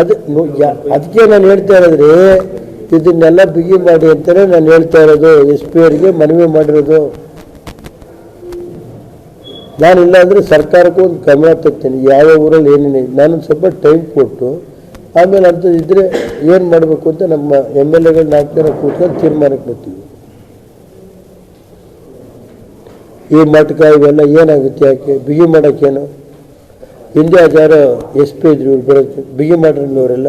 ಅದು ಅದಕ್ಕೆ ನಾನು ಹೇಳ್ತಾ ಇರೋದ್ರಿ ಇದನ್ನೆಲ್ಲ ಬಿಗಿ ಮಾಡಿ ಅಂತಾನೆ ನಾನು ಹೇಳ್ತಾ ಇರೋದು ಎಸ್ ಪಿ ಅವರಿಗೆ ಮನವಿ ಮಾಡಿರೋದು. ನಾನಿಲ್ಲ ಅಂದರೆ ಸರ್ಕಾರಕ್ಕೂ ಒಂದು ಗಮನ ತರ್ತೀನಿ ಯಾವ ಊರಲ್ಲಿ ಏನೇನು ನಾನು ಸ್ವಲ್ಪ ಟೈಮ್ ಕೊಟ್ಟು ಆಮೇಲೆ ಅಂಥದ್ದು ಇದ್ದರೆ ಏನು ಮಾಡಬೇಕು ಅಂತ ನಮ್ಮ ಎಂ ಎಲ್ ಎಗಳು ನಾಲ್ಕು ಜನ ಕೂತ್ಕೊಂಡು ತೀರ್ಮಾನಕ್ಕೆ ಬರ್ತೀವಿ. ಈ ಮಟ್ಕ ಇವೆಲ್ಲ ಏನಾಗುತ್ತೆ ಯಾಕೆ? ಬಿಗಿ ಮಾಡೋಕ್ಕೇನು? ಹಿಂದೆ ಯಾರು ಎಸ್ ಪಿ ಇದ್ರು, ಇವ್ರು ಬರೋದು, ಬಿಗಿ ಮಾಡ್ರಲ್ಲ ಅವರೆಲ್ಲ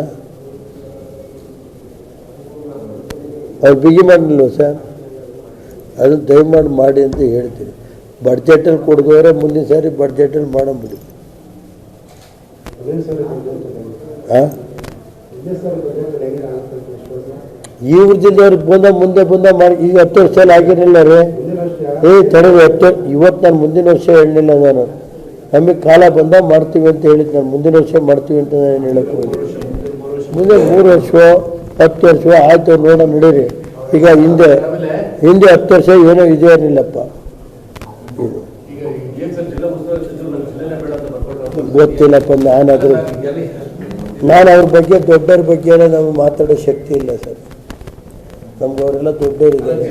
ಅವ್ರು ಬಿಗಿ ಮಾಡಲಿಲ್ವ ಸರ್? ಅದು ದಯಮಾಡಿ ಮಾಡಿ ಅಂತ ಹೇಳ್ತೀನಿ. ಬಡ್ಜೆಟಲ್ಲಿ ಕೊಡ್ದವ್ರೆ ಮುಂದಿನ ಸಾರಿ ಬಡ್ಜೆಟಲ್ಲಿ ಮಾಡಂಬಿಡಿ. ಹಾಂ ಈ ಜಿಲ್ಲೆಯವ್ರು ಬಂದ ಮುಂದೆ ಬಂದ ಮಾಡಿ, ಈಗ ಹತ್ತು ವರ್ಷ ಆಗಿರಲಿಲ್ಲ ರೀ. ಏ ತಡೆದು ಹತ್ತು, ಇವತ್ತು ನಾನು ಮುಂದಿನ ವರ್ಷ ಹೇಳಲಿಲ್ಲ ನಾನು. ನಮಗೆ ಕಾಲ ಬಂದ ಮಾಡ್ತೀವಿ ಅಂತ ಹೇಳಿದ್ದು ನಾನು. ಮುಂದಿನ ವರ್ಷ ಮಾಡ್ತೀವಿ ಅಂತ ನಾನು ಹೇಳಕ್ಕೆ ಹೋಗಿ ಮುಂದೆ ಮೂರು ವರ್ಷ ಹತ್ತು ವರ್ಷ ಆಯ್ತು ನೋಡ ನಡೀರಿ. ಈಗ ಹಿಂದೆ ಹಿಂದೆ ಹತ್ತು ವರ್ಷ ಏನೋ ಇದೆ ಇರಲಿಲ್ಲಪ್ಪ. ಇದು. ಗೊತ್ತಿಲ್ಲಪ್ಪ ನಾನಾದರೂ ನಾನು ಅವ್ರ ಬಗ್ಗೆ ದೊಡ್ಡವ್ರ ಬಗ್ಗೆ ನಮ್ಗೆ ಮಾತಾಡೋ ಶಕ್ತಿ ಇಲ್ಲ ಸರ್. ನಮ್ಗೆ ಅವರೆಲ್ಲ ದೊಡ್ಡವರಿದ್ದಾರೆ.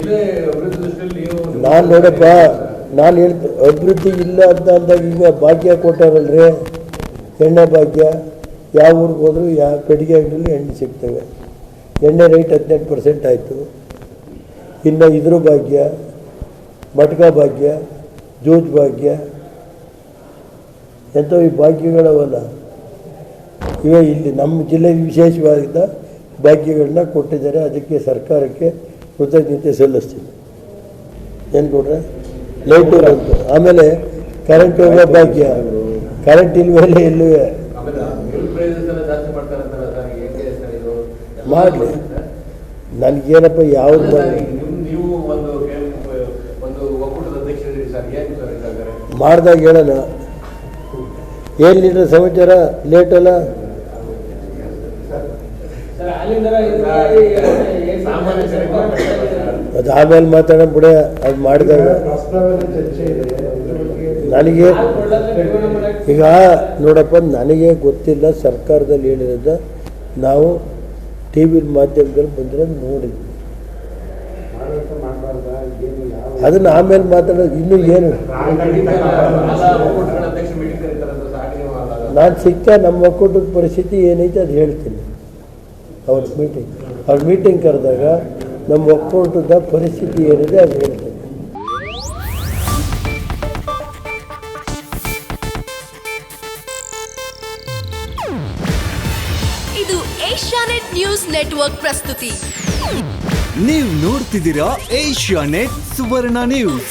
ನಾನು ನೋಡಪ್ಪ ನಾನು ಹೇಳ್ತ ಅಭಿವೃದ್ಧಿ ಇಲ್ಲ ಅಂತ ಅಂದಾಗ ಈಗ ಭಾಗ್ಯ ಕೊಟ್ಟಾರಲ್ರಿ ಎಣ್ಣೆ ಭಾಗ್ಯ. ಯಾವ ಊರಿಗೆ ಹೋದರೂ ಯಾವ ಕಡಿಗೆ ಅಂಗಡಿಯಲ್ಲಿ ಎಣ್ಣೆ ಸಿಗ್ತವೆ. ಎಣ್ಣೆ ರೇಟ್ ಹದಿನೆಂಟು ಪರ್ಸೆಂಟ್ ಆಯಿತು. ಇನ್ನು ಇದ್ರ ಭಾಗ್ಯ, ಮಟ್ಕ ಭಾಗ್ಯ, ಜೂಜ್ ಭಾಗ್ಯ. ಎಂಥವು ಈ ಭಾಗ್ಯಗಳವಲ್ಲ. ಇವೆ ಇಲ್ಲಿ ನಮ್ಮ ಜಿಲ್ಲೆಗೆ ವಿಶೇಷವಾದ ಭಾಗ್ಯಗಳನ್ನ ಕೊಟ್ಟಿದ್ದಾರೆ. ಅದಕ್ಕೆ ಸರ್ಕಾರಕ್ಕೆ ಕೃತಜ್ಞತೆ ಸಲ್ಲಿಸ್ತೀನಿ. ಏನು ಕೊಡ್ರೆ ಲೈಟು ಬಂತು ಆಮೇಲೆ ಕರೆಂಟ್ ಹೋಗೋ ಭಾಗ್ಯ ಕರೆಂಟ್ ಇಲ್ವೇ ಇಲ್ಲವೇ ಮಾಡಲಿ. ನನಗೇನಪ್ಪ ಯಾವ್ದು ಅಲ್ಲ ಮಾಡ್ದಾಗ ಹೇಳೋಣ ಏನು ಲೀಟ್ರ್ ಸಮಾಚಾರ ಮಾತಾಡ್ತಾರೆ ಸರ್. ಅದು ಆಮೇಲೆ ಮಾತಾಡೋಣ ಬಿಡ, ಅದು ಮಾಡಿದಾಗ. ನನಗೆ ಈಗ ನೋಡಪ್ಪ, ನನಗೆ ಗೊತ್ತಿಲ್ಲ ಸರ್ಕಾರದಲ್ಲಿ ಹೇಳಿರೋದ, ನಾವು ಟಿ ವಿ ಮಾಧ್ಯಮದಲ್ಲಿ ಬಂದರೆ ನೋಡಿದ್ವಿ. ಅದನ್ನು ಆಮೇಲೆ ಮಾತಾಡೋದು, ಇನ್ನು ಏನು? ನಾನು ಸಿಕ್ಕ ನಮ್ಮ ಒಕ್ಕೂಟದ ಪರಿಸ್ಥಿತಿ ಏನೈತೆ ಅದು ಹೇಳ್ತೀನಿ. ಅವ್ರ ಮೀಟಿಂಗ್ ಅವ್ರ ಮೀಟಿಂಗ್ ಕರೆದಾಗ ನಮ್ಮ ಒಕ್ಕೂಟದ ಪರಿಸ್ಥಿತಿ ಏನಿದೆ ಅದು ಹೇಳ್ತದೆ ಇದು ಏಷ್ಯಾನೆಟ್ ನ್ಯೂಸ್ ನೆಟ್ವರ್ಕ್ ಪ್ರಸ್ತುತಿ. ನೀವು ನೋಡ್ತಿದ್ದೀರಾ ಏಷ್ಯಾ ನೆಟ್ ಸುವರ್ಣ ನ್ಯೂಸ್.